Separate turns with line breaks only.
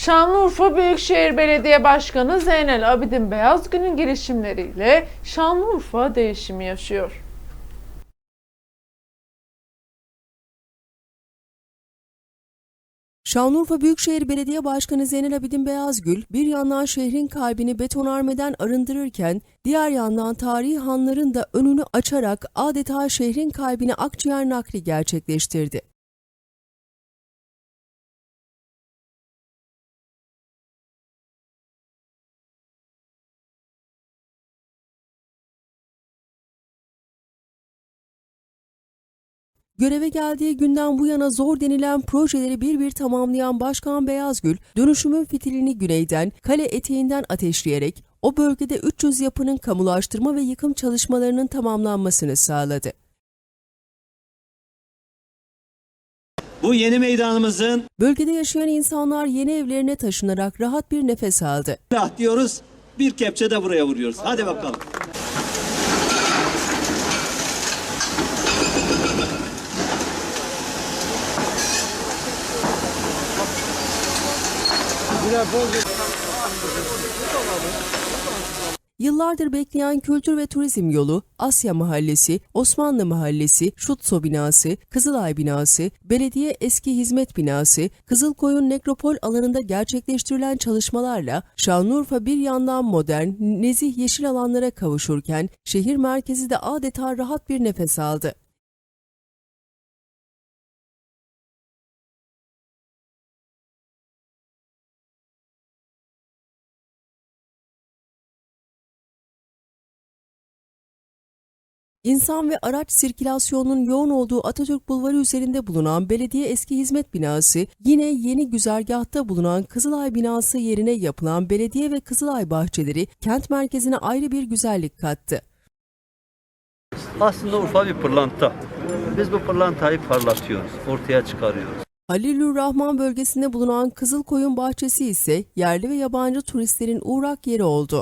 Şanlıurfa Büyükşehir Belediye Başkanı Zeynel Abidin Beyazgül'ün girişimleriyle Şanlıurfa değişimi yaşıyor.
Şanlıurfa Büyükşehir Belediye Başkanı Zeynel Abidin Beyazgül, bir yandan şehrin kalbini betonarmeden arındırırken, diğer yandan tarihi hanların da önünü açarak adeta şehrin kalbine akciğer nakli gerçekleştirdi. Göreve geldiği günden bu yana zor denilen projeleri bir bir tamamlayan Başkan Beyazgül, dönüşümün fitilini güneyden, kale eteğinden ateşleyerek o bölgede 300 yapının kamulaştırma ve yıkım çalışmalarının tamamlanmasını sağladı.
Bu yeni meydanımızın
Bölgede yaşayan insanlar yeni evlerine taşınarak rahat bir nefes aldı.
lah diyoruz. Bir kepçe de buraya vuruyoruz. Hadi bakalım.
Yıllardır bekleyen Kültür ve Turizm Yolu, Asya Mahallesi, Osmanlı Mahallesi, Şutso Binası, Kızılay Binası, Belediye Eski Hizmet Binası, Kızılkoyun Nekropol alanında gerçekleştirilen çalışmalarla Şanlıurfa bir yandan modern, nezih yeşil alanlara kavuşurken şehir merkezi de adeta rahat bir nefes aldı. İnsan ve araç sirkülasyonunun yoğun olduğu Atatürk Bulvarı üzerinde bulunan Belediye Eski Hizmet Binası, yine yeni güzergahta bulunan Kızılay Binası yerine yapılan Belediye ve Kızılay Bahçeleri kent merkezine ayrı bir güzellik kattı.
Aslında Urfa bir pırlanta. Biz bu pırlantayı parlatıyoruz, ortaya çıkarıyoruz.
Halilur Rahman bölgesinde bulunan Kızılkoyun Bahçesi ise yerli ve yabancı turistlerin uğrak yeri oldu.